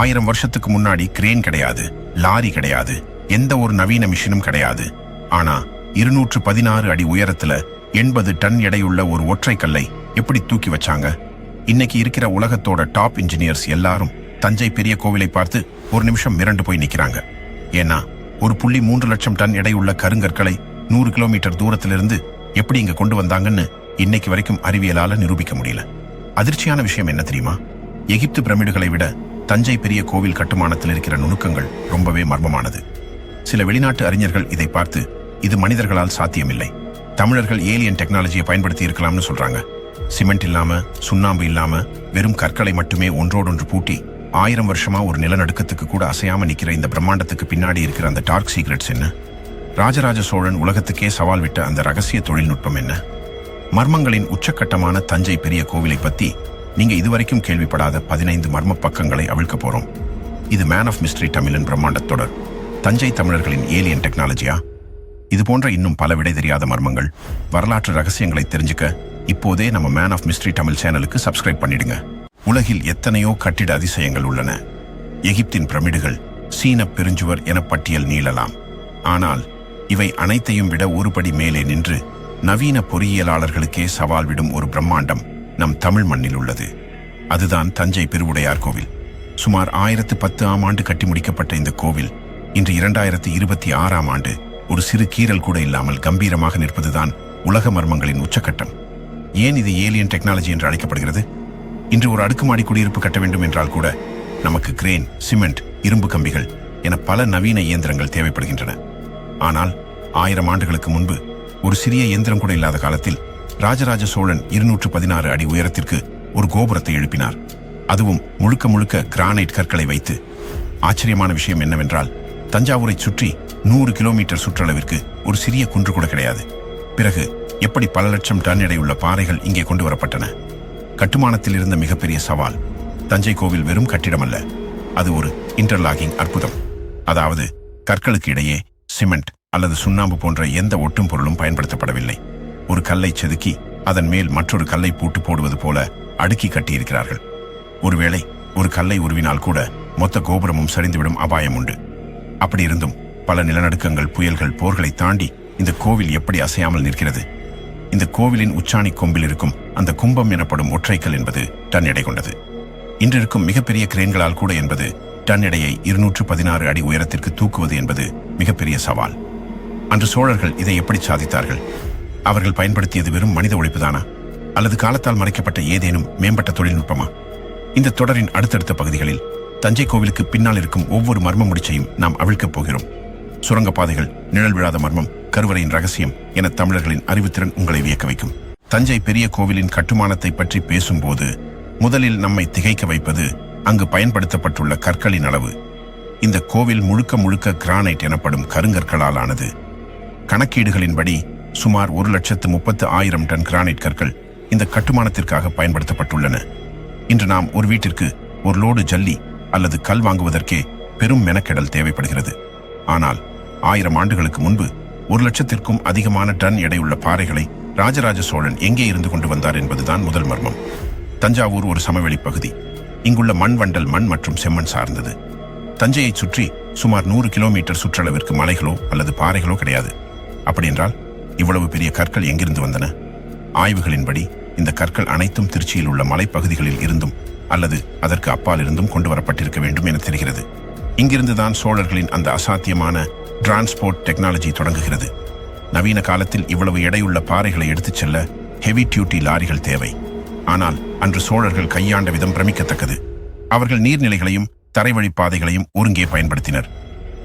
ஆயிரம் வருஷத்துக்கு முன்னாடி கிரேன் கிடையாது லாரி கிடையாது எந்த ஒரு நவீன மிஷினும் கிடையாது. ஆனா இருநூற்று பதினாறு அடி உயரத்துல எண்பது டன் எடையுள்ள ஒரு ஒற்றை கல்லை எப்படி தூக்கி வச்சாங்க? இன்னைக்கு இருக்கிற உலகத்தோட டாப் இன்ஜினியர்ஸ் எல்லாரும் தஞ்சை பெரிய கோவிலை பார்த்து ஒரு நிமிஷம் மிரண்டு போய் நிக்கிறாங்க. ஏன்னா ஒரு புள்ளி மூன்று லட்சம் டன் எடையுள்ள கருங்கற்களை நூறு கிலோமீட்டர் தூரத்திலிருந்து எப்படி இங்க கொண்டு வந்தாங்கன்னு இன்னைக்கு வரைக்கும் அறிவியலால நிரூபிக்க முடியல. அதிர்ச்சியான விஷயம் என்ன தெரியுமா? எகிப்து பிரமிடுகளை விட தஞ்சை பெரிய கோவில் கட்டுமானத்தில் இருக்கிற நுணுக்கங்கள் ரொம்பவே மர்மமானது. சில வெளிநாட்டு அறிஞர்கள் இதை பார்த்து இது மனிதர்களால் சாத்தியமில்லை. தமிழர்கள் ஏலியன் டெக்னாலஜியை பயன்படுத்தி இருக்கலாம்னு சொல்றாங்க. சிமெண்ட் இல்லாம சுண்ணாம்பு இல்லாம வெறும் கற்களை மட்டுமே ஒன்றோடொன்று பூட்டி ஆயிரம் வருஷமா ஒரு நிலநடுக்கத்துக்கு கூட அசையாம நிக்கிற இந்த பிரம்மாண்டத்துக்கு பின்னாடி இருக்கிற அந்த டார்க் சீக்ரெட்ஸ் என்ன? ராஜராஜ சோழன் உலகத்துக்கே சவால் விட்ட அந்த ரகசிய தொழில்நுட்பம் என்ன? மர்மங்களின் உச்சக்கட்டமான தஞ்சை பெரிய கோவிலை பத்தி நீங்க இதுவரைக்கும் கேள்விப்படாத பதினைந்து மர்ம பக்கங்களை அவிழ்க்க போறோம். இது மேன் ஆஃப் மிஸ்ட்ரி தமிழன் பிரம்மாண்ட தொடர். தஞ்சை தமிழர்களின் ஏலியன் டெக்னாலஜியா இது போன்ற இன்னும் பல விடை தெரியாத மர்மங்கள். வரலாற்று ரகசியங்களை தெரிஞ்சுக்க இப்போதே நம்ம மேன் ஆஃப் மிஸ்ட்ரி தமிழ் சேனலுக்கு சப்ஸ்கிரைப் பண்ணிடுங்க. உலகில் எத்தனையோ கட்டிட அதிசயங்கள் உள்ளன. எகிப்தின் பிரமிடுகள் சீன பெருஞ்சுவர் என பட்டியல் நீளலாம். ஆனால் இவை அனைத்தையும் விட ஒருபடி மேலே நின்று நவீன பொறியியலாளர்களுக்கே சவால் விடும் ஒரு பிரம்மாண்டம். நம் தமிழ் மண்ணில் உள்ளது. அதுதான் தஞ்சை பெருவுடையார் கோவில். சுமார் ஆயிரத்து பத்து ஆம் ஆண்டு கட்டி முடிக்கப்பட்ட இந்த கோவில் இன்று இரண்டாயிரத்து இருபத்தி ஆறாம் ஆண்டு ஒரு சிறு கீறல் கூட இல்லாமல் கம்பீரமாக நிற்பதுதான் உலக மர்மங்களின் உச்சக்கட்டம். ஏன் இது ஏலியன் டெக்னாலஜி என்று அழைக்கப்படுகிறது? இன்று ஒரு அடுக்குமாடி குடியிருப்பு கட்ட வேண்டும் என்றால் கூட நமக்கு கிரேன் சிமெண்ட் இரும்பு கம்பிகள் என பல நவீன இயந்திரங்கள் தேவைப்படுகின்றன. ஆனால் ஆயிரம் ஆண்டுகளுக்கு முன்பு ஒரு சிறிய இயந்திரம் கூட இல்லாத காலத்தில் ராஜராஜ சோழன் இருநூற்று பதினாறு அடி உயரத்திற்கு ஒரு கோபுரத்தை எழுப்பினார். அதுவும் முழுக்க முழுக்க கிரானைட் கற்களை வைத்து. ஆச்சரியமான விஷயம் என்னவென்றால் தஞ்சாவூரை சுற்றி நூறு கிலோமீட்டர் சுற்றளவிற்கு ஒரு சிறிய குன்று கூட கிடையாது. பிறகு எப்படி பல லட்சம் டன் எடையுள்ள பாறைகள் இங்கே கொண்டு வரப்பட்டன? கட்டுமானத்தில் இருந்த மிகப்பெரிய சவால் தஞ்சை கோவில் வெறும் கட்டிடம் அல்ல அது ஒரு இன்டர்லாகிங் அற்புதம். அதாவது கற்களுக்கு இடையே சிமெண்ட் அல்லது சுண்ணாம்பு போன்ற எந்த ஒட்டும் பொருளும் பயன்படுத்தப்படவில்லை. ஒரு கல்லை செதுக்கி அதன் மேல் மற்றொரு கல்லை பூட்டு போடுவது போல அடுக்கி கட்டியிருக்கிறார்கள். ஒருவேளை ஒரு கல்லை உருவினால் கூட மொத்த கோபுரமும் சரிந்துவிடும் அபாயம் உண்டு. அப்படி இருந்தும் பல நிலநடுக்கங்கள் புயல்கள் போர்களை தாண்டி இந்த கோவில் எப்படி அசையாமல் நிற்கிறது? இந்த கோவிலின் உச்சாணி கொம்பில் இருக்கும் அந்த கும்பம் எனப்படும் ஒற்றைக்கல் என்பது டன் எடை கொண்டது. இன்றிருக்கும் மிகப்பெரிய கிரேன்களால் கூட என்பது டன் எடையை இருநூற்று பதினாறு அடி உயரத்திற்கு தூக்குவது என்பது மிகப்பெரிய சவால். அன்று சோழர்கள் இதை எப்படி சாதித்தார்கள்? அவர்கள் பயன்படுத்தியது வெறும் மனித உழைப்புதானா? அல்லது காலத்தால் மறைக்கப்பட்ட ஏதேனும் மேம்பட்ட தொழில்நுட்பமா? இந்த தொடரின் அடுத்தடுத்த பகுதிகளில் தஞ்சை கோவிலுக்கு பின்னால் இருக்கும் ஒவ்வொரு மர்ம முடிச்சையும் நாம் அவிழ்க்கப் போகிறோம். சுரங்கப்பாதைகள் நிழல் விழாத மர்மம் கருவறையின் ரகசியம் என தமிழர்களின் அறிவுத்திறன் உங்களை வியக்க வைக்கும். தஞ்சை பெரிய கோவிலின் கட்டுமானத்தை பற்றி பேசும்போது முதலில் நம்மை திகைக்க வைப்பது அங்கு பயன்படுத்தப்பட்டுள்ள கற்களின் அளவு. இந்த கோவில் முழுக்க முழுக்க கிரானைட் எனப்படும் கருங்கற்களால் ஆனது கணக்கீடுகளின்படி சுமார் ஒரு லட்சத்து முப்பத்து ஆயிரம் டன் கிரானைட் கற்கள் இந்த கட்டுமானத்திற்காக பயன்படுத்தப்பட்டுள்ளன. இன்று நாம் ஒரு வீட்டிற்கு ஒரு லோடு ஜல்லி அல்லது கல் வாங்குவதற்கே பெரும் மெனக்கெடல் தேவைப்படுகிறது. ஆனால் ஆயிரம் ஆண்டுகளுக்கு முன்பு ஒரு லட்சத்திற்கும் அதிகமான டன் எடையுள்ள பாறைகளை ராஜராஜ சோழன் எங்கே இருந்து கொண்டு வந்தார் என்பதுதான் முதல் மர்மம். தஞ்சாவூர் ஒரு சமவெளி பகுதி. இங்குள்ள மண் வண்டல் மண் மற்றும் செம்மண் சார்ந்தது. தஞ்சையைச் சுற்றி சுமார் நூறு கிலோமீட்டர் சுற்றளவிற்கு மலைகளோ அல்லது பாறைகளோ கிடையாது. அப்படியென்றால் இவ்வளவு பெரிய கற்கள் எங்கிருந்து வந்தன? ஆய்வுகளின்படி இந்த கற்கள் அனைத்தும் திருச்சியில் உள்ள மலைப்பகுதிகளில் இருந்தும் அல்லது அதற்கு அப்பால் இருந்தும் கொண்டு வரப்பட்டிருக்க வேண்டும் என தெரிகிறது. இங்கிருந்துதான் சோழர்களின் அந்த அசாத்தியமான டிரான்ஸ்போர்ட் டெக்னாலஜி தொடங்குகிறது. நவீன காலத்தில் இவ்வளவு எடையுள்ள பாறைகளை எடுத்துச் செல்ல ஹெவி டியூட்டி லாரிகள் தேவை. ஆனால் அன்று சோழர்கள் கையாண்ட விதம் பிரமிக்கத்தக்கது. அவர்கள் நீர்நிலைகளையும் தரைவழி பாதைகளையும் ஒருங்கே பயன்படுத்தினர்.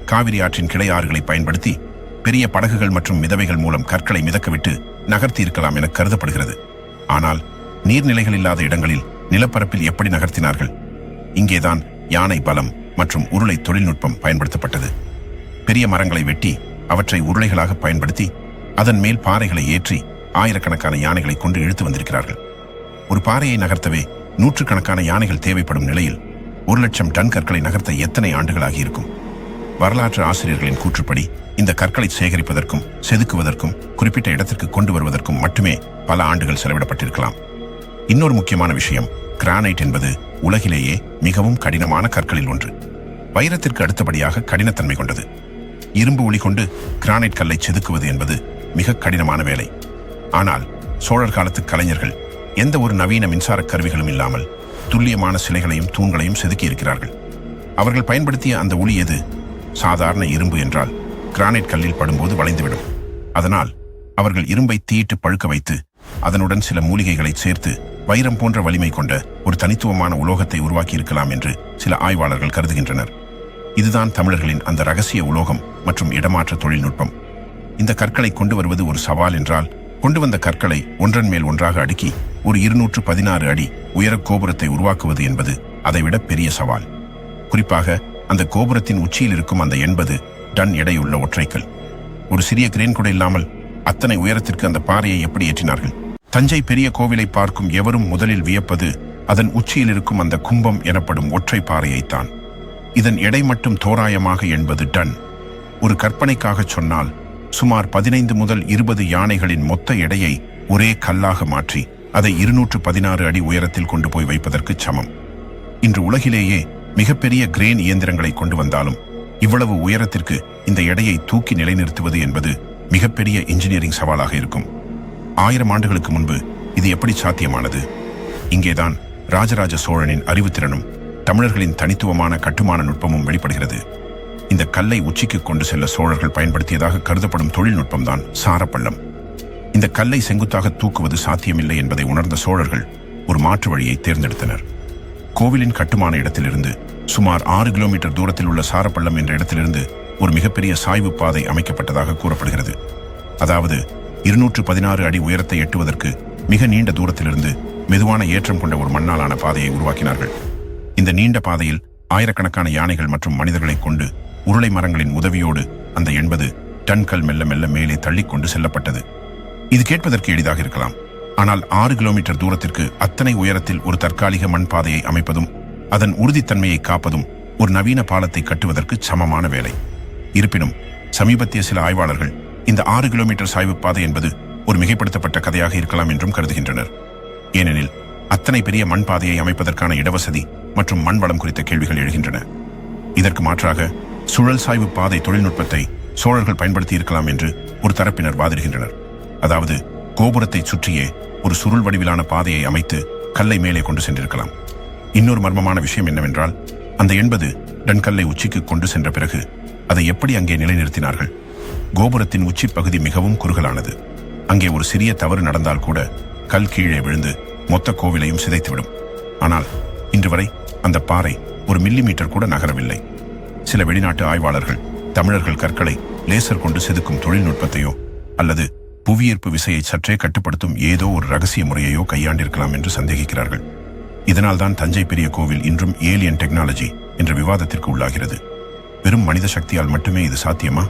காவிரி ஆற்றின் கிளை ஆறுகளை பயன்படுத்தி பெரிய படகுகள் மற்றும் மிதவைகள் மூலம் கற்களை மிதக்கவிட்டு நகர்த்தி இருக்கலாம் என கருதப்படுகிறது. ஆனால் நீர்நிலைகள் இல்லாத இடங்களில் நிலப்பரப்பில் எப்படி நகர்த்தினார்கள்? இங்கேதான் யானை பலம் மற்றும் உருளை தொழில்நுட்பம் பயன்படுத்தப்பட்டது. பெரிய மரங்களை வெட்டி அவற்றை உருளைகளாக பயன்படுத்தி அதன் மேல் பாறைகளை ஏற்றி ஆயிரக்கணக்கான யானைகளை கொண்டு இழுத்து வந்திருக்கிறார்கள். ஒரு பாறையை நகர்த்தவே நூற்றுக்கணக்கான யானைகள் தேவைப்படும் நிலையில் ஒரு லட்சம் டன் கற்களை நகர்த்த எத்தனை ஆண்டுகளாகி இருக்கும் வரலாற்று ஆசிரியர்களின் கூற்றுப்படி இந்த கற்களை சேகரிப்பதற்கும் செதுக்குவதற்கும் குறிப்பிட்ட இடத்திற்கு கொண்டு வருவதற்கும் மட்டுமே பல ஆண்டுகள் செலவிடப்பட்டிருக்கலாம். இன்னொரு முக்கியமான விஷயம் கிரானைட் என்பது உலகிலேயே மிகவும் கடினமான கற்களில் ஒன்று. வைரத்திற்கு அடுத்தபடியாக கடினத்தன்மை கொண்டது. இரும்பு ஒளி கொண்டு கிரானைட் கல்லை செதுக்குவது என்பது மிக கடினமான வேலை. ஆனால் சோழர் காலத்து கலைஞர்கள் எந்த ஒரு நவீன மின்சார கருவிகளும் இல்லாமல் துல்லியமான சிலைகளையும் தூண்களையும் செதுக்கி இருக்கிறார்கள் அவர்கள் பயன்படுத்திய அந்த ஒளி எது? சாதாரண இரும்பு என்றால் கிரானைட் கல்லில் படும்போது வளைந்துவிடும். அதனால் அவர்கள் இரும்பை தீயிட்டு பழுக்க வைத்து அதனுடன் சில மூலிகைகளை சேர்த்து வைரம் போன்ற வலிமை கொண்ட ஒரு தனித்துவமான உலோகத்தை உருவாக்கி இருக்கலாம் என்று சில ஆய்வாளர்கள் கருதுகின்றனர். இதுதான் தமிழர்களின் அந்த ரகசிய உலோகம் மற்றும் இடமாற்ற தொழில்நுட்பம். இந்த கற்களை கொண்டு வருவது ஒரு சவால் என்றால் கொண்டு வந்த கற்களை ஒன்றன் மேல் ஒன்றாக அடுக்கி ஒரு இருநூற்று பதினாறு அடி உயர கோபுரத்தை உருவாக்குவது என்பது அதைவிட பெரிய சவால். குறிப்பாக அந்த கோபுரத்தின் உச்சியில் இருக்கும் அந்த எண்பது டன் எடையுள்ள ஒற்றைக்கல். ஒரு சிறிய கிரேன் கூட இல்லாமல் அத்தனை உயரத்திற்கு அந்த பாறையை எப்படி ஏற்றினார்கள்? தஞ்சை பெரிய கோவிலை பார்க்கும் எவரும் முதலில் வியப்பது அதன் உச்சியில் இருக்கும் அந்த கும்பம் எனப்படும் ஒற்றை பாறையைத்தான். இதன் எடை மட்டும் தோராயமாக எண்பது டன். ஒரு கற்பனைக்காகச் சொன்னால் சுமார் பதினைந்து முதல் இருபது யானைகளின் மொத்த எடையை ஒரே கல்லாக மாற்றி அதை இருநூற்று பதினாறு அடி உயரத்தில் கொண்டு போய் வைப்பதற்கு சமம். இன்று உலகிலேயே மிகப்பெரிய கிரேன் இயந்திரங்களை கொண்டு வந்தாலும் இவ்வளவு உயரத்திற்கு இந்த எடையை தூக்கி நிலைநிறுத்துவது என்பது மிகப்பெரிய இன்ஜினியரிங் சவாலாக இருக்கும். ஆயிரம் ஆண்டுகளுக்கு முன்பு இது எப்படி சாத்தியமானது? இங்கேதான் ராஜராஜ சோழனின் அறிவுத்திறனும் தமிழர்களின் தனித்துவமான கட்டுமான நுட்பமும் வெளிப்படுகிறது. இந்த கல்லை உச்சிக்கு கொண்டு செல்ல சோழர்கள் பயன்படுத்தியதாக கருதப்படும் தொழில்நுட்பம்தான் சாரப்பள்ளம். இந்த கல்லை செங்குத்தாக தூக்குவது சாத்தியமில்லை என்பதை உணர்ந்த சோழர்கள் ஒரு மாற்று வழியை தேர்ந்தெடுத்தனர். கோவிலின் கட்டுமான இடத்திலிருந்து சுமார் ஆறு கிலோமீட்டர் தூரத்தில் உள்ள சாரப்பள்ளம் என்ற இடத்திலிருந்து ஒரு மிகப்பெரிய சாய்வு பாதை அமைக்கப்பட்டதாக கூறப்படுகிறது. அதாவது இருநூற்று பதினாறு அடி உயரத்தை எட்டுவதற்கு மிக நீண்ட தூரத்திலிருந்து மெதுவான ஏற்றம் கொண்ட ஒரு மண்ணாலான பாதையை உருவாக்கினார்கள். இந்த நீண்ட பாதையில் ஆயிரக்கணக்கான யானைகள் மற்றும் மனிதர்களை கொண்டு உருளை மரங்களின் உதவியோடு அந்த எண்பது டன்கள் மெல்ல மெல்ல மேலே தள்ளிக்கொண்டு செல்லப்பட்டது. இது கேட்பதற்கு எளிதாக இருக்கலாம். ஆனால் ஆறு கிலோமீட்டர் தூரத்திற்கு அத்தனை உயரத்தில் ஒரு தற்காலிக மண் பாதையை அமைப்பதும் அதன் உறுதித்தன்மையை காப்பதும் ஒரு நவீன பாலத்தை கட்டுவதற்கு சமமான வேலை. இருப்பினும் சமீபத்திய சில ஆய்வாளர்கள் இந்த ஆறு கிலோமீட்டர் சாய்வு பாதை என்பது ஒரு மிகைப்படுத்தப்பட்ட கதையாக இருக்கலாம் என்றும் கருதுகின்றனர். ஏனெனில் அத்தனை பெரிய மண் பாதையை அமைப்பதற்கான இடவசதி மற்றும் மண் வளம் குறித்த கேள்விகள் எழுகின்றன. இதற்கு மாற்றாக சுழல் சாய்வு பாதை தொழில்நுட்பத்தை சோழர்கள் பயன்படுத்தி இருக்கலாம் என்று ஒரு தரப்பினர் வாதிடுகின்றனர். அதாவது கோபுரத்தை சுற்றியே ஒரு சுருள் வடிவிலான பாதையை அமைத்து கல்லை மேலே கொண்டு சென்றிருக்கலாம். இன்னொரு மர்மமான விஷயம் என்னவென்றால் அந்த எண்பது டன்கல்லை உச்சிக்கு கொண்டு சென்ற பிறகு அதை எப்படி அங்கே நிலைநிறுத்தினார்கள்? கோபுரத்தின் உச்சி பகுதி மிகவும் குறுகலானது. அங்கே ஒரு சிறிய தவறு நடந்தால் கூட கல் கீழே விழுந்து மொத்த கோவிலையும் சிதைத்துவிடும். ஆனால் இன்று வரை அந்த பாறை ஒரு மில்லி மீட்டர் கூட நகரவில்லை. சில வெளிநாட்டு ஆய்வாளர்கள் தமிழர்கள் கற்களை லேசர் கொண்டு செதுக்கும் தொழில்நுட்பத்தையோ அல்லது புவியீர்ப்பு விசையை சற்றே கட்டுப்படுத்தும் ஏதோ ஒரு ரகசிய முறையையோ கையாண்டிருக்கலாம் என்று சந்தேகிக்கிறார்கள். இதனால்தான் தஞ்சை பெரிய கோவில் இன்றும் ஏலியன் டெக்னாலஜி என்ற விவாதத்திற்கு உள்ளாகிறது. வெறும் மனித சக்தியால் மட்டுமே இது சாத்தியமா?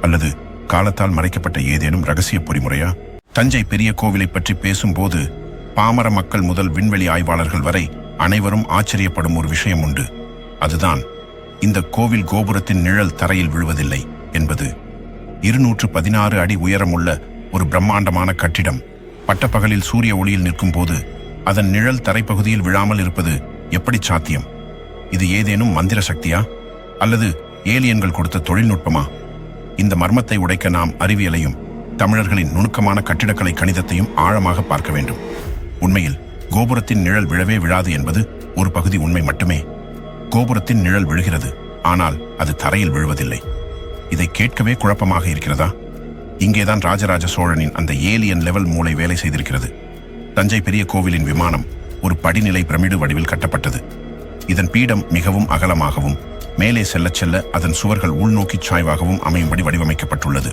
அல்லது காலத்தால் மறைக்கப்பட்ட ஏதேனும் ரகசிய பொறிமுறையா? தஞ்சை பெரிய கோவிலை பற்றி பேசும்போது பாமர மக்கள் முதல் விண்வெளி ஆய்வாளர்கள் வரை அனைவரும் ஆச்சரியப்படும் ஒரு விஷயம் உண்டு. அதுதான் இந்த கோவில் கோபுரத்தின் நிழல் தரையில் விழுவதில்லை என்பது. இருநூற்று பதினாறு அடி உயரமுள்ள ஒரு பிரம்மாண்டமான கட்டிடம். பட்டப்பகலில் சூரிய ஒளியில் நிற்கும் போது அதன் நிழல் தரைப்பகுதியில் விழாமல் இருப்பது எப்படி சாத்தியம்? இது ஏதேனும் மந்திர சக்தியா? அல்லது ஏலியன்கள் கொடுத்த தொழில்நுட்பமா? இந்த மர்மத்தை உடைக்க நாம் அறிவியலையும் தமிழர்களின் நுணுக்கமான கட்டிடக்கலை கணிதத்தையும் ஆழமாக பார்க்க வேண்டும். உண்மையில் கோபுரத்தின் நிழல் விழவே விழாது என்பது ஒரு பகுதி உண்மை மட்டுமே. கோபுரத்தின் நிழல் விழுகிறது ஆனால் அது தரையில் விழுவதில்லை. இதை கேட்கவே குழப்பமாக இருக்கிறதா? இங்கேதான் ராஜராஜ சோழனின் அந்த ஏலியன் லெவல் மூளை வேலை செய்திருக்கிறது. தஞ்சை பெரிய கோவிலின் விமானம் ஒரு படிநிலை பிரமிடு வடிவில் கட்டப்பட்டது. இதன் பீடம் மிகவும் அகலமாகவும் மேலே செல்லச் செல்ல அதன் சுவர்கள் உள்நோக்கி சாய்வாகவும் அமையும்படி வடிவமைக்கப்பட்டுள்ளது.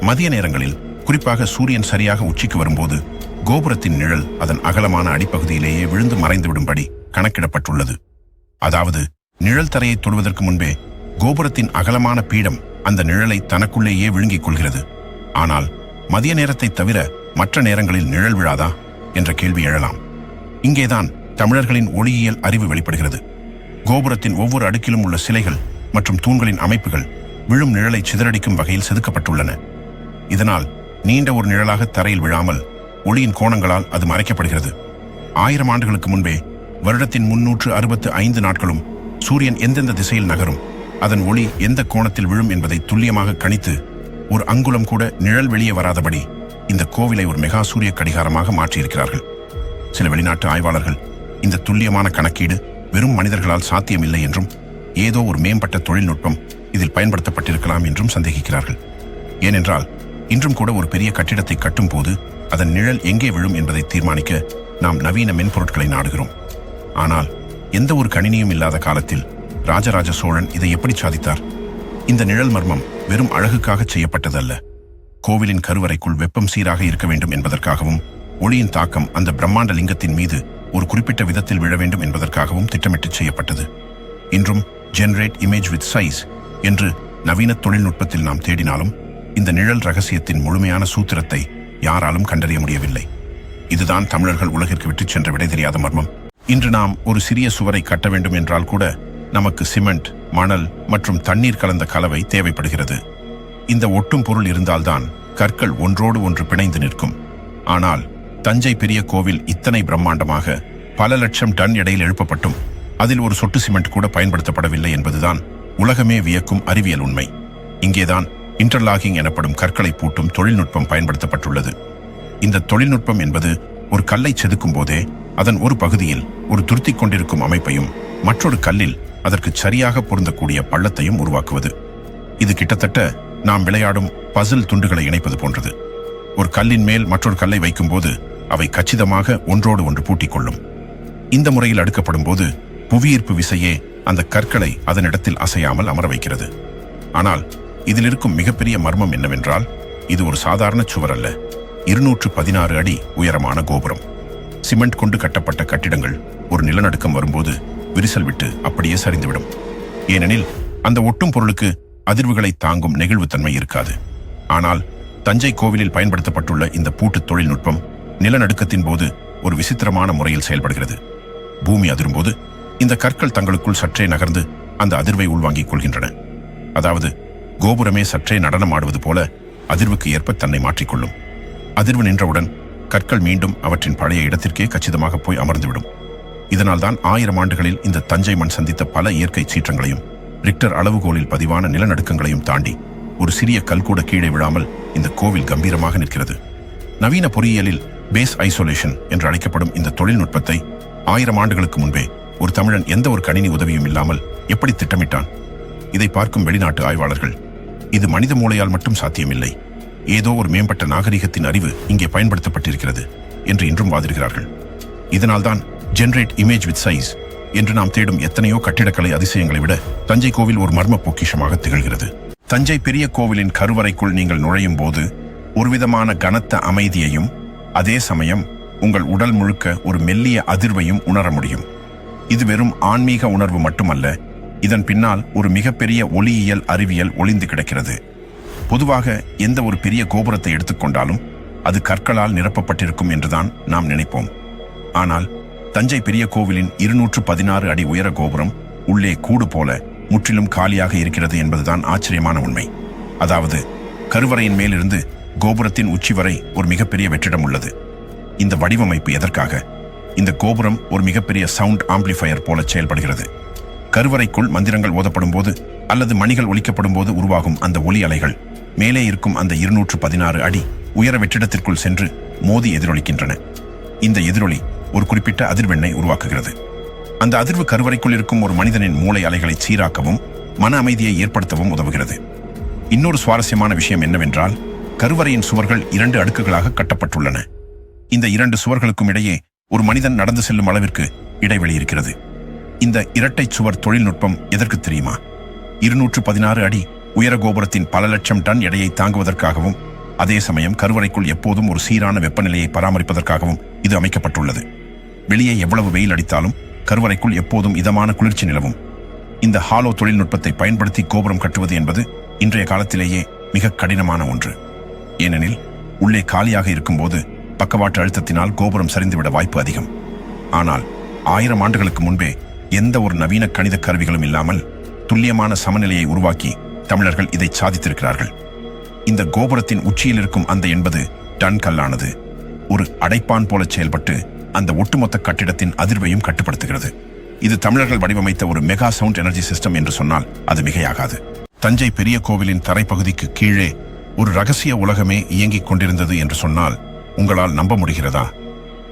மதிய நேரங்களில் குறிப்பாக சூரியன் சரியாக உச்சிக்கு வரும்போது கோபுரத்தின் நிழல் அதன் அகலமான அடிப்பகுதியிலேயே விழுந்து மறைந்துவிடும்படி கணக்கிடப்பட்டுள்ளது. அதாவது நிழல் தரையை தொடுவதற்கு முன்பே கோபுரத்தின் அகலமான பீடம் அந்த நிழலை தனக்குள்ளேயே விழுங்கிக் கொள்கிறது. ஆனால் மதிய நேரத்தை தவிர மற்ற நேரங்களில் நிழல் விழாதா? என்ற கேள்வி எழலாம். இங்கேதான் தமிழர்களின் ஒளியியல் அறிவு வெளிப்படுகிறது. கோபுரத்தின் ஒவ்வொரு அடுக்கிலும் உள்ள சிலைகள் மற்றும் தூண்களின் அமைப்புகள் விழும் நிழலை சிதறடிக்கும் வகையில் செதுக்கப்பட்டுள்ளன. இதனால் நீண்ட ஒரு நிழலாக தரையில் விழாமல் ஒளியின் கோணங்களால் அது மறைக்கப்படுகிறது. ஆயிரம் ஆண்டுகளுக்கு முன்பே வருடத்தின் முன்னூற்று அறுபத்து ஐந்து நாட்களும் சூரியன் எந்தெந்த திசையில் நகரும் அதன் ஒளி எந்த கோணத்தில் விழும் என்பதை துல்லியமாக கணித்து ஒரு அங்குலம் கூட நிழல் வெளியே வராதபடி இந்த கோவிலை ஒரு மெகா சூரிய கடிகாரமாக மாற்றியிருக்கிறார்கள். சில வெளிநாட்டு ஆய்வாளர்கள் இந்த துல்லியமான கணக்கீடு வெறும் மனிதர்களால் சாத்தியமில்லை என்றும் ஏதோ ஒரு மேம்பட்ட தொழில்நுட்பம் இதில் பயன்படுத்தப்பட்டிருக்கலாம் என்றும் சந்தேகிக்கிறார்கள். ஏனென்றால் இன்றும் கூட ஒரு பெரிய கட்டிடத்தை கட்டும் போது அதன் நிழல் எங்கே விழும் என்பதை தீர்மானிக்க நாம் நவீன மென்பொருட்களை நாடுகிறோம். ஆனால் எந்த ஒரு கணினியும் இல்லாத காலத்தில் ராஜராஜ சோழன் இதை எப்படி சாதித்தார்? இந்த நிழல் மர்மம் வெறும் அழகுக்காக செய்யப்பட்டதல்ல. கோவிலின் கருவறைக்குள் வெப்பம் சீராக இருக்க வேண்டும் என்பதற்காகவும் ஒளியின் தாக்கம் அந்த பிரம்மாண்ட லிங்கத்தின் மீது ஒரு குறிப்பிட்ட விதத்தில் விழ வேண்டும் என்பதற்காகவும் திட்டமிட்டு செய்யப்பட்டது. இன்றும் ஜெனரேட் இமேஜ் வித் சைஸ் என்று நவீன தொழில்நுட்பத்தில் நாம் தேடினாலும் இந்த நிழல் ரகசியத்தின் முழுமையான சூத்திரத்தை யாராலும் கண்டறிய முடியவில்லை. இதுதான் தமிழர்கள் உலகிற்கு விட்டுச் சென்ற விடை தெரியாத மர்மம். இன்று நாம் ஒரு சிறிய சுவரை கட்ட வேண்டும் என்றால் கூட நமக்கு சிமெண்ட் மணல் மற்றும் தண்ணீர் கலந்த கலவை தேவைப்படுகிறது. இந்த ஒட்டும் பொருள் இருந்தால்தான் கற்கள் ஒன்றோடு ஒன்று பிணைந்து நிற்கும். ஆனால் தஞ்சை பெரிய கோவில் இத்தனை பிரம்மாண்டமாக பல லட்சம் டன் எடையில் எழுப்பப்பட்டும். அதில் ஒரு சொட்டு சிமெண்ட் கூட பயன்படுத்தப்படவில்லை என்பதுதான் உலகமே வியக்கும் அறிவியல் உண்மை. இங்கேதான் இன்டர்லாகிங் எனப்படும் கற்களை பூட்டும் தொழில்நுட்பம் பயன்படுத்தப்பட்டுள்ளது. இந்த தொழில்நுட்பம் என்பது ஒரு கல்லை செதுக்கும் போதே அதன் ஒரு பகுதியில் ஒரு துருத்திக் கொண்டிருக்கும் அமைப்பையும் மற்றொரு கல்லில் அதற்கு சரியாக பொருந்தக்கூடிய பள்ளத்தையும் உருவாக்குவது. இது கிட்டத்தட்ட நாம் விளையாடும் பசில் துண்டுகளை இணைப்பது போன்றது. ஒரு கல்லின் மேல் மற்றொரு கல்லை வைக்கும்போது அவை கச்சிதமாக ஒன்றோடு ஒன்று பூட்டிக் கொள்ளும் இந்த முறையில் அடுக்கப்படும் போது புவியீர்ப்பு விசையே அந்த கற்களை அதனிடத்தில் அசையாமல் அமர வைக்கிறது. ஆனால் இதில் இருக்கும் மிகப்பெரிய மர்மம் என்னவென்றால் இது ஒரு சாதாரண சுவர் அல்ல. இருநூற்று பதினாறு அடி உயரமான கோபுரம். சிமெண்ட் கொண்டு கட்டப்பட்ட கட்டிடங்கள் ஒரு நிலநடுக்கம் வரும்போது விரிசல் விட்டு அப்படியே சரிந்துவிடும். ஏனெனில் அந்த ஒட்டும் பொருளுக்கு அதிர்வுகளை தாங்கும் நெகிழ்வுத்தன்மை இருக்காது. ஆனால் தஞ்சை கோவிலில் பயன்படுத்தப்பட்டுள்ள இந்த பூட்டு தொழில்நுட்பம் நிலநடுக்கத்தின் போது ஒரு விசித்திரமான முறையில் செயல்படுகிறது. பூமி அதிரும்போது இந்த கற்கள் தங்களுக்குள் சற்றே நகர்ந்து அந்த அதிர்வை உள்வாங்கிக் கொள்கின்றன. அதாவது கோபுரமே சற்றே நடனம் ஆடுவது போல அதிர்வுக்கு ஏற்ப தன்னை மாற்றிக்கொள்ளும். அதிர்வு நின்றவுடன் கற்கள் மீண்டும் அவற்றின் பழைய இடத்திற்கே கச்சிதமாக போய் அமர்ந்துவிடும். இதனால்தான் ஆயிரம் ஆண்டுகளில் இந்த தஞ்சை மண் சந்தித்த பல இயற்கை சீற்றங்களையும் ரிக்டர் அளவுகோலில் பதிவான நிலநடுக்கங்களையும் தாண்டி ஒரு சிறிய கல் கூட கீழே விழாமல் இந்த கோவில் கம்பீரமாக நிற்கிறது. நவீன பொறியியலில் பேஸ் ஐசோலேஷன் என்று அழைக்கப்படும் இந்த தொழில்நுட்பத்தை ஆயிரம் ஆண்டுகளுக்கு முன்பே ஒரு தமிழன் எந்த ஒரு கணினி உதவியும் இல்லாமல் எப்படி திட்டமிட்டான்? இதை பார்க்கும் வெளிநாட்டு ஆய்வாளர்கள் இது மனித மூளையால் மட்டும் சாத்தியமில்லை. ஏதோ ஒரு மேம்பட்ட நாகரிகத்தின் அறிவு இங்கே பயன்படுத்தப்பட்டிருக்கிறது என்று இன்றும் வாதிடுகிறார்கள். இதனால்தான் ஜென்ரேட் இமேஜ் வித் சைஸ் என்று நாம் தேடும் எத்தனையோ கட்டிடக்கலை அதிசயங்களை விட தஞ்சை கோவில் ஒரு மர்ம பொக்கிஷமாக திகழ்கிறது. தஞ்சை பெரிய கோவிலின் கருவறைக்குள் நீங்கள் நுழையும் போது ஒருவிதமான கனத்த அமைதியையும் அதே சமயம் உங்கள் உடல் முழுக்க ஒரு மெல்லிய அதிர்வையும் உணர முடியும். இது வெறும் ஆன்மீக உணர்வு மட்டுமல்ல இதன் பின்னால் ஒரு மிகப்பெரிய ஒளியியல் அறிவியல் ஒளிந்து கிடக்கிறது. பொதுவாக எந்த ஒரு பெரிய கோபுரத்தை எடுத்துக்கொண்டாலும் அது கற்களால் நிரப்பப்பட்டிருக்கும் என்றுதான் நாம் நினைப்போம். ஆனால் தஞ்சை பெரிய கோவிலின் இருநூற்று பதினாறு அடி உயர கோபுரம் உள்ளே கூடு போல முற்றிலும் காலியாக இருக்கிறது என்பதுதான் ஆச்சரியமான உண்மை. அதாவது கருவறையின் மேலிருந்து கோபுரத்தின் உச்சி வரை ஒரு மிகப்பெரிய வெற்றிடம் உள்ளது. இந்த வடிவமைப்பு எதற்காக? இந்த கோபுரம் ஒரு மிகப்பெரிய சவுண்ட் ஆம்பிளிஃபயர் போல செயல்படுகிறது. கருவறைக்குள் மந்திரங்கள் ஓதப்படும் போது அல்லது மணிகள் ஒலிக்கப்படும் போது உருவாகும் அந்த ஒலி அலைகள் மேலே இருக்கும் அந்த இருநூற்று பதினாறு அடி உயர வெற்றிடத்திற்குள் சென்று மோதி எதிரொலிக்கின்றன. இந்த எதிரொலி ஒரு குறிப்பிட்ட அதிர்வெண்ணை உருவாக்குகிறது. அந்த அதிர்வு கருவறைக்குள் இருக்கும் ஒரு மனிதனின் மூளை அலைகளை சீராக்கவும் மன அமைதியை ஏற்படுத்தவும் உதவுகிறது. இன்னொரு சுவாரஸ்யமான விஷயம் என்னவென்றால் கருவறையின் சுவர்கள் இரண்டு அடுக்குகளாக கட்டப்பட்டுள்ளன. இந்த இரண்டு சுவர்களுக்கும் இடையே ஒரு மனிதன் நடந்து செல்லும் அளவிற்கு இடைவெளி இருக்கிறது. இந்த இரட்டை சுவர் தொழில்நுட்பம் எதற்கு தெரியுமா? இருநூற்று பதினாறு அடி உயர கோபுரத்தின் பல லட்சம் டன் எடையை தாங்குவதற்காகவும் அதே சமயம் கருவறைக்குள் எப்போதும் ஒரு சீரான வெப்பநிலையை பராமரிப்பதற்காகவும் இது அமைக்கப்பட்டுள்ளது. வெளியே எவ்வளவு வெயில் அடித்தாலும் கருவறைக்குள் எப்போதும் இதமான குளிர்ச்சி நிலவும். இந்த ஹாலோ தொழில்நுட்பத்தை பயன்படுத்தி கோபுரம் கட்டுவது என்பது இன்றைய காலத்திலேயே மிக கடினமான ஒன்று. ஏனெனில் உள்ளே காலியாக இருக்கும்போது பக்கவாட்டு அழுத்தத்தினால் கோபுரம் சரிந்துவிட வாய்ப்பு அதிகம். ஆனால் ஆயிரம் ஆண்டுகளுக்கு முன்பே எந்த ஒரு நவீன கணித கருவிகளும் இல்லாமல் துல்லியமான சமநிலையை உருவாக்கி தமிழர்கள் இதை சாதித்திருக்கிறார்கள். இந்த கோபுரத்தின் உச்சியில் இருக்கும் அந்த என்பது டன் கல்லானது. ஒரு அடைப்பான் போல செயல்பட்டு அந்த ஒட்டுமொத்த கட்டிடத்தின் அதிர்வையும் கட்டுப்படுத்துகிறது. இது தமிழர்கள் வடிவமைத்த ஒரு மெகா சவுண்ட் எனர்ஜி சிஸ்டம் என்று சொன்னால் அது மிகையாகாது. தஞ்சை பெரிய கோவிலின் தரைப்பகுதிக்கு கீழே ஒரு ரகசிய உலகமே இயங்கிக் கொண்டிருந்தது என்று சொன்னால் உங்களால் நம்ப முடிகிறதா?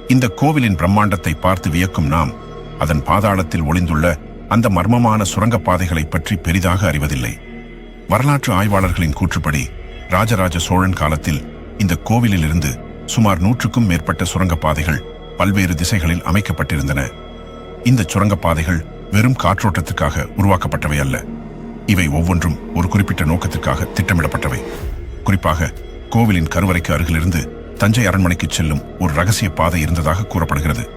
இந்த கோவிலின் பிரம்மாண்டத்தை பார்த்து வியக்கும் நாம் அதன் பாதாளத்தில் ஒளிந்துள்ள அந்த மர்மமான சுரங்கப்பாதைகளை பற்றி பெரிதாக அறிவதில்லை. வரலாற்று ஆய்வாளர்களின் கூற்றுப்படி ராஜராஜ சோழன் காலத்தில் இந்த கோவிலிலிருந்து சுமார் நூற்றுக்கும் மேற்பட்ட சுரங்கப்பாதைகள் பல்வேறு திசைகளில் அமைக்கப்பட்டிருந்தன. இந்த சுரங்கப் பாதைகள் வெறும் காற்றோட்டத்திற்காக உருவாக்கப்பட்டவை அல்ல. இவை ஒவ்வொன்றும் ஒரு குறிப்பிட்ட நோக்கத்திற்காக திட்டமிடப்பட்டவை. குறிப்பாக கோவிலின் கருவறைக்கு அருகிலிருந்து தஞ்சை அரண்மனைக்கு செல்லும் ஒரு ரகசிய பாதை இருந்ததாக கூறப்படுகிறது.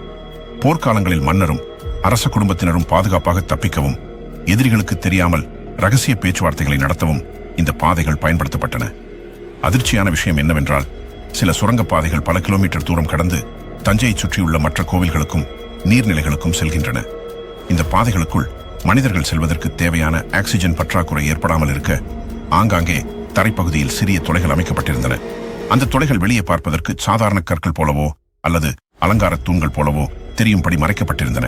போர்க்காலங்களில் மன்னரும் அரச குடும்பத்தினரும் பாதுகாப்பாக தப்பிக்கவும் எதிரிகளுக்கு தெரியாமல் ரகசிய பேச்சுவார்த்தைகளை நடத்தவும் இந்த பாதைகள் பயன்படுத்தப்பட்டன. அதிர்ச்சியான விஷயம் என்னவென்றால் சில சுரங்கப் பாதைகள் பல கிலோமீட்டர் தூரம் கடந்து தஞ்சையை சுற்றியுள்ள மற்ற கோவில்களுக்கும் நீர்நிலைகளுக்கும் செல்கின்றன. இந்த பாதைகளுக்குள் மனிதர்கள் செல்வதற்கு தேவையான ஆக்சிஜன் பற்றாக்குறை ஏற்படாமல் இருக்க ஆங்காங்கே தரைப்பகுதியில் சிறிய துளைகள் அமைக்கப்பட்டிருந்தன. அந்த துளைகள் வெளியே பார்ப்பதற்கு சாதாரண கற்கள் போலவோ அல்லது அலங்கார தூண்கள் போலவோ தெரியும்படி மறைக்கப்பட்டிருந்தன.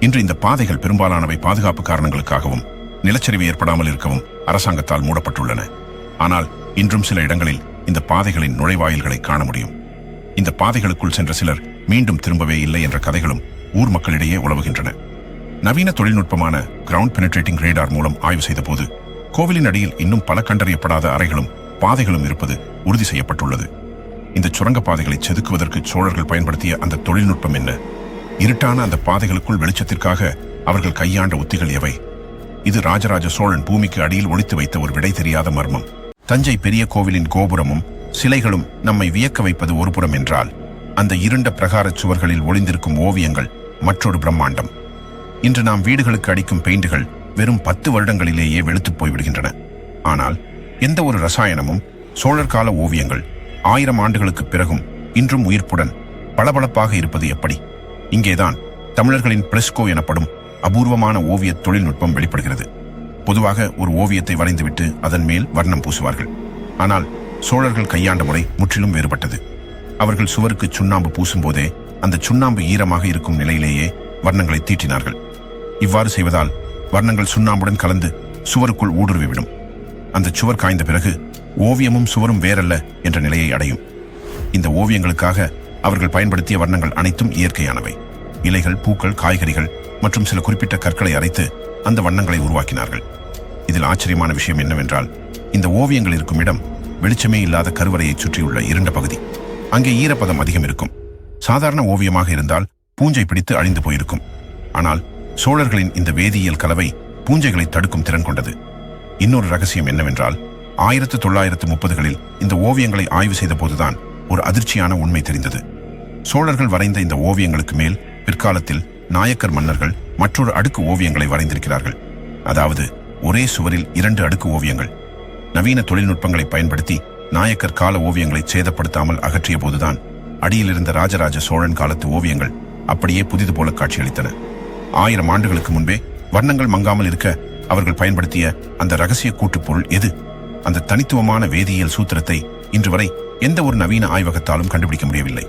இன்று இந்த பாதைகள் பெரும்பாலானவை பாதுகாப்பு காரணங்களுக்காகவும் நிலச்சரிவு ஏற்படாமல் இருக்கவும் அரசாங்கத்தால் மூடப்பட்டுள்ளன. ஆனால் இன்றும் சில இடங்களில் இந்த பாதைகளின் நுழைவாயில்களை காண முடியும். இந்த பாதைகளுக்குள் சென்ற சிலர் மீண்டும் திரும்பவே இல்லை என்ற கதைகளும் ஊர் மக்களிடையே உலவுகின்றன நவீன தொழில்நுட்பமான கிரவுண்ட் பெனட்ரேட்டிங் ரேடார் மூலம் ஆய்வு செய்தபோது கோவிலின் அடியில் இன்னும் பல கண்டறியப்படாத அறைகளும் பாதைகளும் இருப்பது உறுதி செய்யப்பட்டுள்ளது. இந்த சுரங்கப்பாதைகளை செதுக்குவதற்கு சோழர்கள் பயன்படுத்திய அந்த தொழில்நுட்பம் என்ன? இருட்டான அந்த பாதைகளுக்குள் வெளிச்சத்திற்காக அவர்கள் கையாண்ட உத்திகள் எவை? இது ராஜராஜ சோழன் பூமிக்கு அடியில் ஒளித்து வைத்த ஒரு விடை தெரியாத மர்மம். தஞ்சை பெரிய கோவிலின் கோபுரமும் சிலைகளும் நம்மை வியக்க வைப்பது ஒருபுறம் என்றால் அந்த இருண்ட பிரகாரச் சுவர்களில் ஒளிந்திருக்கும் ஓவியங்கள் மற்றொரு பிரம்மாண்டம். இன்று நாம் வீடுகளுக்கு அடிக்கும் பெயிண்டுகள் வெறும் பத்து வருடங்களிலேயே வெளுத்துப் போய்விடுகின்றன. ஆனால் எந்த ஒரு ரசாயனமும் சோழர் கால ஓவியங்கள் ஆயிரம் ஆண்டுகளுக்கு பிறகும் இன்றும் உயிர்ப்புடன் பளபளப்பாக இருப்பது எப்படி? இங்கேதான் தமிழர்களின் பிரெஸ்கோ எனப்படும் அபூர்வமான ஓவிய தொழில்நுட்பம் வெளிப்படுகிறது. பொதுவாக ஒரு ஓவியத்தை வரைந்துவிட்டு அதன் மேல் வர்ணம் பூசுவார்கள். ஆனால் சோழர்கள் கையாண்ட முறை முற்றிலும் வேறுபட்டது. அவர்கள் சுவருக்கு சுண்ணாம்பு பூசும்போதே அந்த சுண்ணாம்பு ஈரமாக இருக்கும் நிலையிலேயே வர்ணங்களை தீட்டினார்கள். இவ்வாறு செய்வதால் வர்ணங்கள் சுண்ணாம்புடன் கலந்து சுவருக்குள் ஊடுருவிவிடும். அந்த சுவர் காய்ந்த பிறகு ஓவியமும் சுவரும் வேறல்ல என்ற நிலையை அடையும். இந்த ஓவியங்களுக்காக அவர்கள் பயன்படுத்திய வர்ணங்கள் அனைத்தும் இயற்கையானவை. இலைகள் பூக்கள் காய்கறிகள் மற்றும் சில குறிப்பிட்ட கற்களை அரைத்து அந்த வண்ணங்களை உருவாக்கினார்கள். இதில் ஆச்சரியமான விஷயம் என்னவென்றால் இந்த ஓவியங்கள் இருக்கும் இடம் வெளிச்சமே இல்லாத கருவறையைச் சுற்றியுள்ள இருண்ட பகுதி. அங்கே ஈரப்பதம் அதிகம் இருக்கும். சாதாரண ஓவியமாக இருந்தால் பூஞ்சை பிடித்து அழிந்து போயிருக்கும். ஆனால் சோழர்களின் இந்த வேதியியல் கலவை பூஞ்சைகளை தடுக்கும் திறன் கொண்டது. இன்னொரு ரகசியம் என்னவென்றால் ஆயிரத்து தொள்ளாயிரத்து முப்பதுகளில் இந்த ஓவியங்களை ஆய்வு செய்த போதுதான் ஒரு அதிர்ச்சியான உண்மை தெரிந்தது. சோழர்கள் வரைந்த இந்த ஓவியங்களுக்கு மேல் பிற்காலத்தில் நாயக்கர் மன்னர்கள் மற்றொரு அடுக்கு ஓவியங்களை வரைந்திருக்கிறார்கள். அதாவது ஒரே சுவரில் இரண்டு அடுக்கு ஓவியங்கள். நவீன தொழில்நுட்பங்களை பயன்படுத்தி நாயக்கர் கால ஓவியங்களை சேதப்படுத்தாமல் அகற்றிய போதுதான் அடியில் இருந்த ராஜராஜ சோழன் காலத்து ஓவியங்கள் அப்படியே புதிது போல காட்சியளித்தன. ஆயிரம் ஆண்டுகளுக்கு முன்பே வர்ணங்கள் மங்காமல் இருக்க அவர்கள் பயன்படுத்திய அந்த ரகசிய கூட்டுப் பொருள் எது? அந்த தனித்துவமான வேதியியல் சூத்திரத்தை இன்று வரை எந்த ஒரு நவீன ஆய்வகத்தாலும் கண்டுபிடிக்க முடியவில்லை.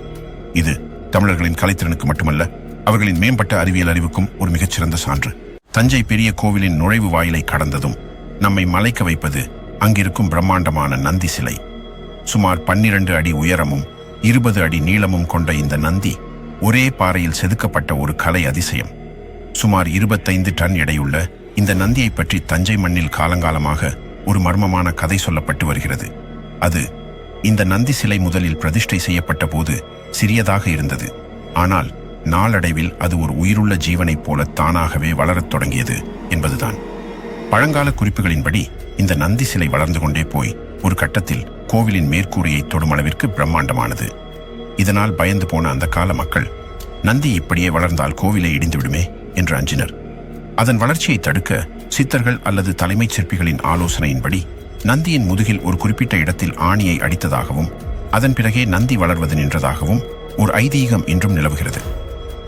இது தமிழர்களின் கலைத்திறனுக்கு மட்டுமல்ல அவர்களின் மேம்பட்ட அறிவியல் அறிவுக்கும் ஒரு மிகச்சிறந்த சான்று. தஞ்சை பெரிய கோவிலின் நுழைவு வாயிலை கடந்ததும் நம்மை மலைக்க வைப்பது அங்கிருக்கும் பிரம்மாண்டமான நந்தி சிலை. சுமார் பன்னிரண்டு அடி உயரமும் இருபது அடி நீளமும் கொண்ட இந்த நந்தி ஒரே பாறையில் செதுக்கப்பட்ட ஒரு கலை அதிசயம். சுமார் இருபத்தைந்து டன் எடையுள்ள இந்த நந்தியை பற்றி தஞ்சை மண்ணில் காலங்காலமாக ஒரு மர்மமான கதை சொல்லப்பட்டு வருகிறது. அது இந்த நந்தி சிலை முதலில் பிரதிஷ்டை செய்யப்பட்ட போது சிறியதாக இருந்தது. ஆனால் நாளடைவில் அது ஒரு உயிருள்ள ஜீவனைப் போல தானாகவே வளரத் தொடங்கியது என்பதுதான். பழங்கால குறிப்புகளின்படி இந்த நந்தி சிலை வளர்ந்து கொண்டே போய் ஒரு கட்டத்தில் கோவிலின் மேற்கூரையை தொடும் அளவிற்கு பிரம்மாண்டமானது. இதனால் பயந்து போன அந்த கால மக்கள் நந்தி இப்படியே வளர்ந்தால் கோவிலை இடிந்துவிடுமே என்று அஞ்சினர். அதன் வளர்ச்சியை தடுக்க சித்தர்கள் அல்லது தலைமைச் சிற்பிகளின் ஆலோசனையின்படி நந்தியின் முதுகில் ஒரு குறிப்பிட்ட இடத்தில் ஆணியை அடித்ததாகவும் அதன் பிறகே நந்தி வளர்வது நின்றதாகவும் ஒரு ஐதீகம் இன்றும் நிலவுகிறது.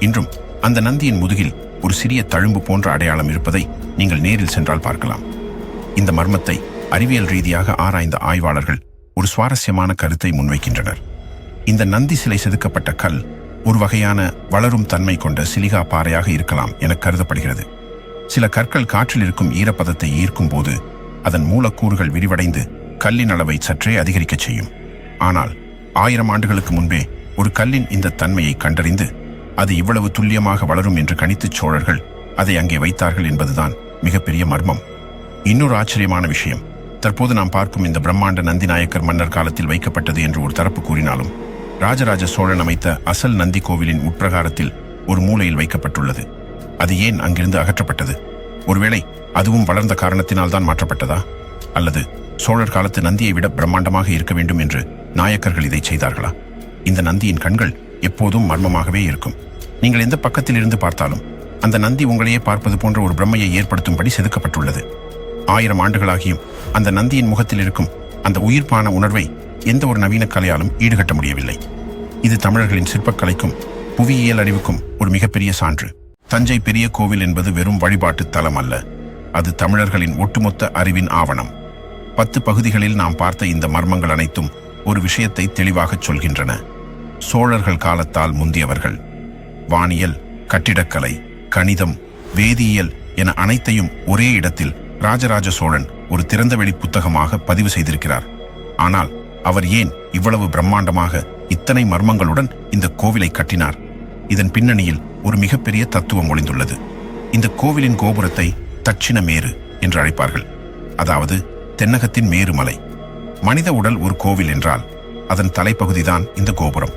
இன்றும் அந்த நந்தியின் முதுகில் ஒரு சிறிய தழும்பு போன்ற அடையாளம் இருப்பதை நீங்கள் நேரில் சென்றால் பார்க்கலாம். இந்த மர்மத்தை அறிவியல் ரீதியாக ஆராய்ந்த ஆய்வாளர்கள் ஒரு சுவாரஸ்யமான கருத்தை முன்வைக்கின்றனர். இந்த நந்தி சிலை செதுக்கப்பட்ட கல் ஒரு வகையான வளரும் தன்மை கொண்ட சிலிகா பாறையாக இருக்கலாம் என கருதப்படுகிறது. சில கற்கள் காற்றில் இருக்கும் ஈரப்பதத்தை ஈர்க்கும் போது அதன் மூலக்கூறுகள் விரிவடைந்து கல்லின் அளவை சற்றே அதிகரிக்கச் செய்யும். ஆனால் ஆயிரம் ஆண்டுகளுக்கு முன்பே ஒரு கல்லின் இந்த தன்மையை கண்டறிந்து அது இவ்வளவு துல்லியமாக வளரும் என்று கணித்துச் சோழர்கள் அதை அங்கே வைத்தார்கள் என்பதுதான் மிகப்பெரிய மர்மம். இன்னொரு ஆச்சரியமான விஷயம். தற்போது நாம் பார்க்கும் இந்த பிரம்மாண்ட நந்திநாயக்கர் மன்னர் காலத்தில் வைக்கப்பட்டது என்று ஒரு தரப்பு கூறினாலும் ராஜராஜ சோழன் அமைத்த அசல் நந்தி கோவிலின் உட்பிரகாரத்தில் ஒரு மூலையில் வைக்கப்பட்டுள்ளது. அது ஏன் அங்கிருந்து அகற்றப்பட்டது? ஒருவேளை அதுவும் வளர்ந்த காரணத்தினால் தான் மாற்றப்பட்டதா? அல்லது சோழர் காலத்து நந்தியை விட பிரம்மாண்டமாக இருக்க வேண்டும் என்று நாயக்கர்கள் இதை செய்தார்களா? இந்த நந்தியின் கண்கள் எப்போதும் மர்மமாகவே இருக்கும். நீங்கள் எந்த பக்கத்தில் இருந்து பார்த்தாலும் அந்த நந்தி உங்களையே பார்ப்பது போன்ற ஒரு பிரம்மையை ஏற்படுத்தும்படி செதுக்கப்பட்டுள்ளது. ஆயிரம் ஆண்டுகளாகியும் அந்த நந்தியின் முகத்தில் இருக்கும் அந்த உயிர்ப்பான உணர்வை எந்த ஒரு நவீன கலையாலும் ஈடுகட்ட முடியவில்லை. இது தமிழர்களின் சிற்பக்கலைக்கும் புவியியல் அறிவுக்கும் ஒரு மிகப்பெரிய சான்று. தஞ்சை பெரிய கோவில் என்பது வெறும் வழிபாட்டு தலம் அல்ல. அது தமிழர்களின் ஒட்டுமொத்த அறிவின் ஆவணம். பத்து பகுதிகளில் நாம் பார்த்த இந்த மர்மங்கள் அனைத்தும் ஒரு விஷயத்தை தெளிவாகச் சொல்கின்றன. சோழர்கள் காலத்தால் முந்தியவர்கள். வானியல் கட்டிடக்கலை கணிதம் வேதியியல் என அனைத்தையும் ஒரே இடத்தில் ராஜராஜ சோழன் ஒரு திறந்தவெளி புத்தகமாக பதிவு செய்திருக்கிறார். ஆனால் அவர் ஏன் இவ்வளவு பிரம்மாண்டமாக இத்தனை மர்மங்களுடன் இந்த கோவிலை கட்டினார்? இதன் பின்னணியில் ஒரு மிகப்பெரிய தத்துவம் ஒளிந்துள்ளது. இந்த கோவிலின் கோபுரத்தை தட்சிண மேரு என்று அழைப்பார்கள். அதாவது தென்னகத்தின் மேருமலை. மனித உடல் ஒரு கோவில் என்றால் அதன் தலைப்பகுதிதான் இந்த கோபுரம்.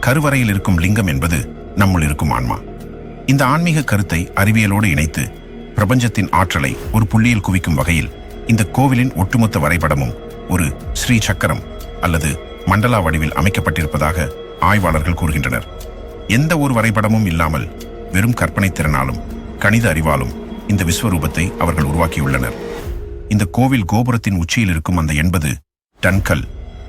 கருவறையில் இருக்கும் லிங்கம் என்பது நம்முள் இருக்கும் ஆன்மா. இந்த ஆன்மீக கருத்தை அறிவியலோடு இணைத்து பிரபஞ்சத்தின் ஆற்றலை ஒரு புள்ளியில் குவிக்கும் வகையில் இந்த கோவிலின் ஒட்டுமொத்த வரைபடமும் ஒரு ஸ்ரீ சக்கரம் அல்லது மண்டலா வடிவில் அமைக்கப்பட்டிருப்பதாக ஆய்வாளர்கள் கூறுகின்றனர். எந்த ஒரு வரைபடமும் இல்லாமல் வெறும் கற்பனை திறனாலும் கணித அறிவாலும் இந்த விஸ்வரூபத்தை அவர்கள் உருவாக்கியுள்ளனர். இந்த கோவில் கோபுரத்தின் உச்சியில் இருக்கும் அந்த எண்பது டன் கல்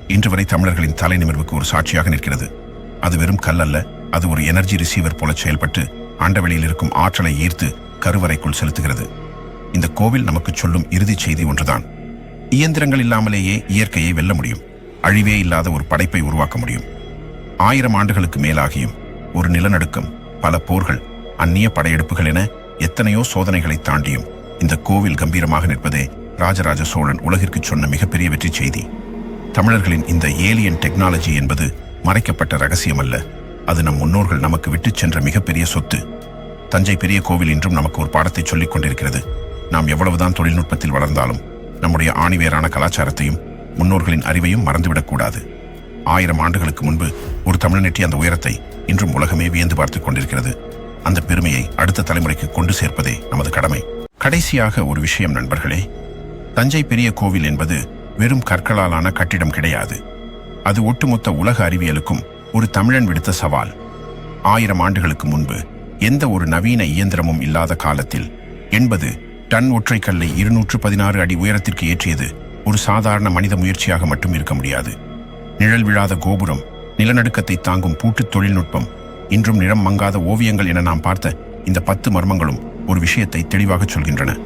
இன்று வரை தமிழர்களின் தலை நிமிர்வுக்கு ஒரு சாட்சியாக நிற்கிறது. அது வெறும் கல் அல்ல அது ஒரு எனர்ஜி ரிசீவர் போல செயல்பட்டு ஆண்டவெளியில் இருக்கும் ஆற்றலை ஈர்த்து கருவறைக்குள் செலுத்துகிறது. இந்த கோவில் நமக்கு சொல்லும் இறுதிச் செய்தி ஒன்றுதான். இயந்திரங்கள் இல்லாமலேயே இயற்கையை வெல்ல முடியும். அழிவே இல்லாத ஒரு படைப்பை உருவாக்க முடியும். ஆயிரம் ஆண்டுகளுக்கு மேலாகியும் ஒரு நிலநடுக்கம் பல போர்கள் அந்நிய படையெடுப்புகள் என எத்தனையோ சோதனைகளை தாண்டியும் இந்த கோவில் கம்பீரமாக நிற்பதே ராஜராஜ சோழன் உலகிற்கு சொன்ன மிகப்பெரிய வெற்றி செய்தி. தமிழர்களின் இந்த ஏலியன் டெக்னாலஜி என்பது மறைக்கப்பட்ட ரகசியம் அல்ல அது நம் முன்னோர்கள் நமக்கு விட்டுச் சென்ற மிகப்பெரிய சொத்து. தஞ்சை பெரிய கோவில் இன்றும் நமக்கு ஒரு பாடத்தை சொல்லிக் கொண்டிருக்கிறது. நாம் எவ்வளவுதான் தொழில்நுட்பத்தில் வளர்ந்தாலும் நம்முடைய ஆணிவேரான கலாச்சாரத்தையும் முன்னோர்களின் அறிவையும் மறந்துவிடக்கூடாது ஆயிரம் ஆண்டுகளுக்கு முன்பு ஒரு தமிழன் அந்த உயரத்தை இன்றும் உலகமே வியந்து பார்த்துக் கொண்டிருக்கிறது. அந்த பெருமையை அடுத்த தலைமுறைக்கு கொண்டு சேர்ப்பதே நமது கடமை. கடைசியாக ஒரு விஷயம் நண்பர்களே. தஞ்சை பெரிய கோவில் என்பது வெறும் கற்களாலான கட்டிடம் கிடையாது. அது ஒட்டுமொத்த உலக அறிவியலுக்கும் ஒரு தமிழன் விடுத்த சவால். ஆயிரம் ஆண்டுகளுக்கு முன்பு எந்த ஒரு நவீன இயந்திரமும் இல்லாத காலத்தில் எண்பது டன் ஒற்றைக்கல்லை இருநூற்று பதினாறு அடி உயரத்திற்கு ஏற்றியது ஒரு சாதாரண மனித முயற்சியாக மட்டும் இருக்க முடியாது. நிழல் விழாத கோபுரம் நிலநடுக்கத்தை தாங்கும் பூட்டுத் தொழில்நுட்பம் இன்றும் நிறம் மங்காத ஓவியங்கள் என நாம் பார்த்த இந்த பத்து மர்மங்களும் ஒரு விஷயத்தை தெளிவாகச் சொல்கின்றன.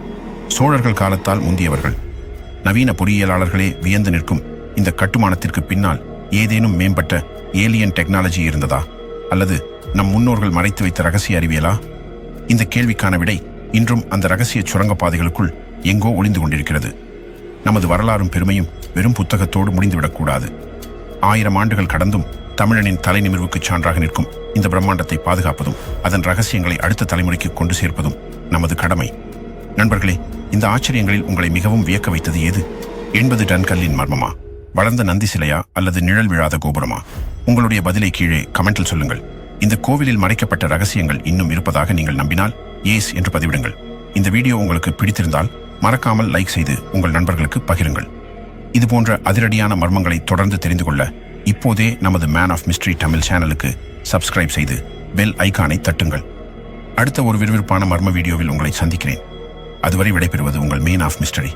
சோழர்கள் காலத்தால் முந்தியவர்கள். நவீன பொறியியலாளர்களே வியந்து நிற்கும் இந்த கட்டுமானத்திற்கு பின்னால் ஏதேனும் மேம்பட்ட ஏலியன் டெக்னாலஜி இருந்ததா? அல்லது நம் முன்னோர்கள் மறைத்து வைத்த ரகசிய அறிவியலா? இந்த கேள்விக்கான விடை இன்றும் அந்த ரகசிய சுரங்கப்பாதைகளுக்குள் எங்கோ ஒளிந்து கொண்டிருக்கிறது. நமது வரலாறும் பெருமையும் வெறும் புத்தகத்தோடு முடிந்துவிடக்கூடாது. ஆயிரம் ஆண்டுகள் கடந்தும் தமிழனின் தலை நிமிர்வுக்குச் சான்றாக நிற்கும் இந்த பிரம்மாண்டத்தை பாதுகாப்பதும் அதன் ரகசியங்களை அடுத்த தலைமுறைக்கு கொண்டு சேர்ப்பதும் நமது கடமை. நண்பர்களே இந்த ஆச்சரியங்களில் உங்களை மிகவும் வியக்க வைத்தது எது எண்பது டன்கல்லின் மர்மமா? வளர்ந்த நந்தி சிலையா அல்லது நிழல் விழாத கோபுரமா? உங்களுடைய பதிலை கீழே கமெண்டில் சொல்லுங்கள். இந்த கோவிலில் மறைக்கப்பட்ட ரகசியங்கள் இன்னும் இருப்பதாக நீங்கள் நம்பினால் ஏஸ் என்று பதிவிடுங்கள். இந்த வீடியோ உங்களுக்கு பிடித்திருந்தால் மறக்காமல் லைக் செய்து உங்கள் நண்பர்களுக்கு பகிருங்கள். இது போன்ற அதிரடியான மர்மங்களை தொடர்ந்து தெரிந்து கொள்ள இப்போதே நமது மேன் ஆஃப் மிஸ்ட்ரி தமிழ் சேனலுக்கு சப்ஸ்கிரைப் செய்து பெல் ஐகானை தட்டுங்கள். அடுத்த ஒரு விறுவிறுப்பான மர்ம வீடியோவில் உங்களை சந்திக்கிறேன். அதுவரை விடைபெறுவது உங்கள் மெயின் ஆஃப் மிஸ்டரி